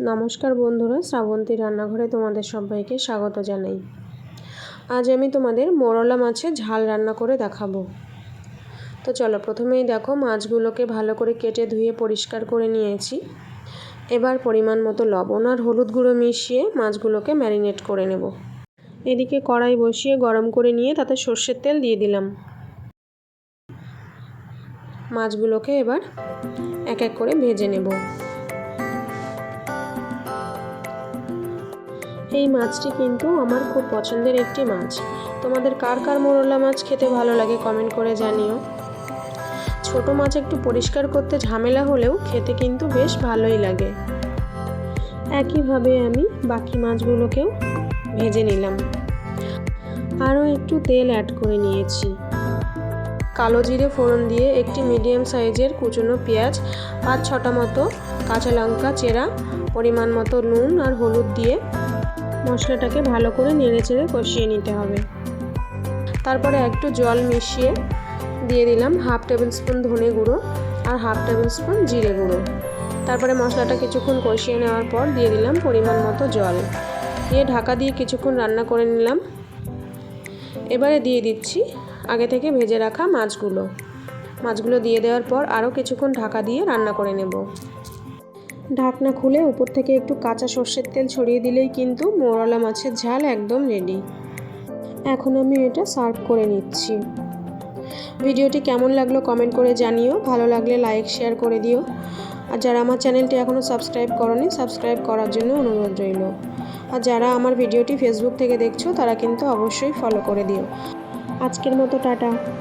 নমস্কার বন্ধুরা, শ্রাবন্তী রান্নাঘরে তোমাদের সবাইকে স্বাগত জানাই। আজ আমি তোমাদের মোরলা মাছের ঝাল রান্না করে দেখাবো। তো চলো, প্রথমেই দেখো, মাছগুলোকে ভালো করে কেটে ধুয়ে পরিষ্কার করে নিয়েছি। এবার পরিমাণ মতো লবণ আর হলুদ গুঁড়ো মিশিয়ে মাছগুলোকে ম্যারিনেট করে নেব। এদিকে কড়াই বসিয়ে গরম করে নিয়ে তাতে সর্ষের তেল দিয়ে দিলাম। মাছগুলোকে এবার এক এক করে ভেজে নেব। এই মাছটি কিন্তু আমার খুব পছন্দের একটি মাছ। তোমাদের কার কার মোরলা মাছ খেতে ভালো লাগে কমেন্ট করে জানিও। ছোট মাছ একটু পরিষ্কার করতে ঝামেলা হলেও খেতে কিন্তু বেশ ভালোই লাগে। একইভাবে আমি বাকি মাছগুলোকেও ভেজে নিলাম। আরও একটু তেল অ্যাড করে নিয়েছি। কালো জিরে ফোড়ন দিয়ে একটি মিডিয়াম সাইজের কুচনো পেঁয়াজ পাঁচ ছটা মতো কাঁচা লঙ্কা, চেরা, পরিমাণ মতো নুন আর হলুদ দিয়ে মশলাটাকে ভালো করে নেড়ে চেড়ে কষিয়ে নিতে হবে। তারপরে একটু জল মিশিয়ে দিয়ে দিলাম হাফ টেবিল স্পুন ধনে গুঁড়ো আর হাফ টেবিল স্পুন জিরে গুঁড়ো। তারপরে মশলাটা কিছুক্ষণ কষিয়ে নেওয়ার পর দিয়ে দিলাম পরিমাণ মতো জল। দিয়ে ঢাকা দিয়ে কিছুক্ষণ রান্না করে নিলাম। এবারে দিয়ে দিচ্ছি আগে থেকে ভেজে রাখা মাছগুলো। মাছগুলো দিয়ে দেওয়ার পর আরও কিছুক্ষণ ঢাকা দিয়ে রান্না করে নেব। ঢাকনা খুলে উপর থেকে একটু কাঁচা সর্ষের তেল ছড়িয়ে দিলেই কিন্তু মোরলা মাছের ঝাল একদম রেডি এখন আমি এটা সার্ভ করে নিচ্ছি। ভিডিওটি কেমন লাগল কমেন্ট করে জানিও। ভালো লাগলে লাইক শেয়ার করে দিও। আর যারা আমার চ্যানেলটি এখনও সাবস্ক্রাইব করনি সাবস্ক্রাইব করার জন্য অনুরোধ রইল। আর যারা আমার ভিডিওটি ফেসবুক থেকে দেখছ, তারা কিন্তু অবশ্যই ফলো করে দিও। আজকের মতো, টাটা।